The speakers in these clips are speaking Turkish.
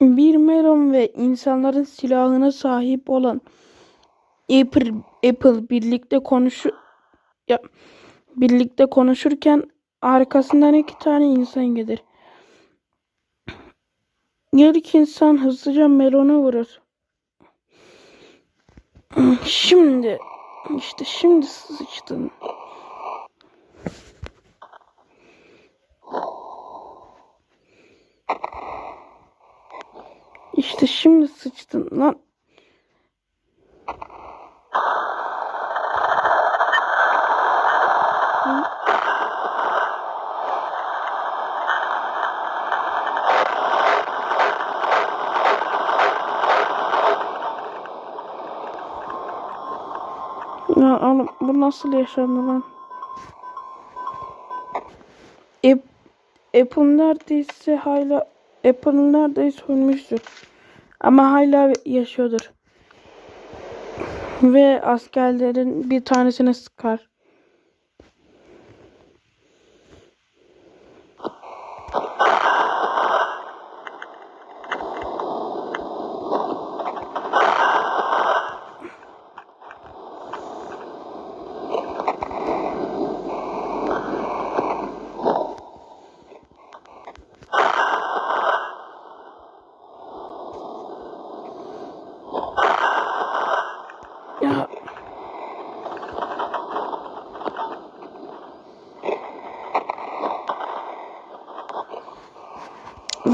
Bir melon ve insanların silahına sahip olan Apple, Apple birlikte konuşu ya, birlikte konuşurken arkasından iki tane insan gelir. İlk insan hızlıca melona vurur. Şimdi işte şimdi sıçtın. İşte şimdi sıçtın lan. Ya oğlum bu nasıl yaşandı lan? App, Apple neredeyse hala Apple neredeyse ölmüştür. Ama hala yaşıyordur. Ve askerlerin bir tanesini sıkar.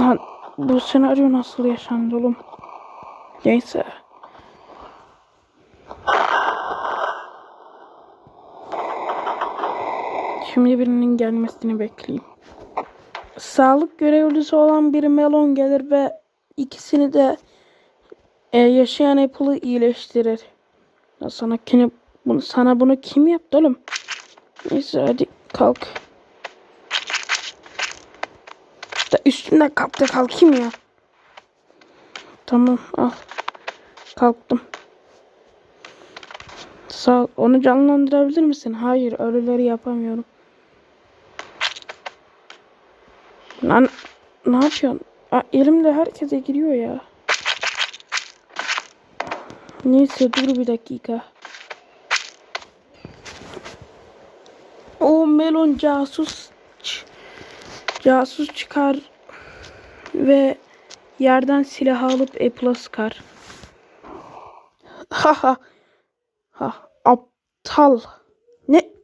Lan bu senaryo nasıl yaşandı oğlum? Neyse. Şimdi birinin gelmesini bekleyeyim. Sağlık görevlisi olan bir melon gelir ve ikisini de e, yaşayan Apple'ı iyileştirir. Ya sana bunu sana bunu kim yaptı oğlum? Neyse hadi kalk. Da üstünden kalk da kalkayım ya. Tamam al. Kalktım. Sağ ol. Onu canlandırabilir misin? Hayır ölüleri yapamıyorum. Lan ne yapıyorsun? Aa, elimde herkese giriyor ya. Neyse dur bir dakika. O melon casus ç- casus çıkar ve yerden silah alıp Apple'a sıkar. Ha ha. Ha aptal. Ne